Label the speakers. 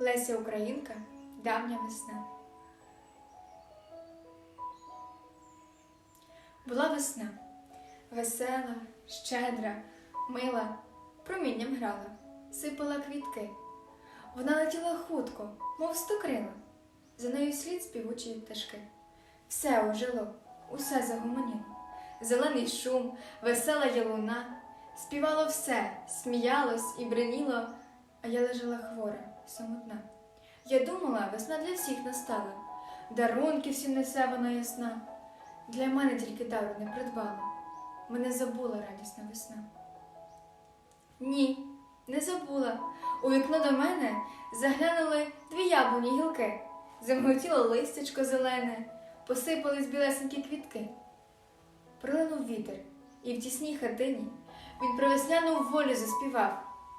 Speaker 1: Леся Українка, давня весна. Була весна, весела, щедра, мила, промінням грала, сипала квітки. Вона летіла хутко, мов стокрила, за нею слід співучі пташки. Все ожило, усе загомоніло. Зелений шум, весела ялуна, співало все, сміялось і бриніло, а я лежала хвора, самотна. Я думала, весна для всіх настала, дарунки всім несе вона ясна. Для мене тільки дару не придбала, мене забула радісна весна. Ні, не забула. У вікно до мене заглянули дві яблуні гілки, замготіло листячко зелене, посипались білесенькі квітки. Прилинув вітер, і в тісній хатині він про весняну волю заспівав,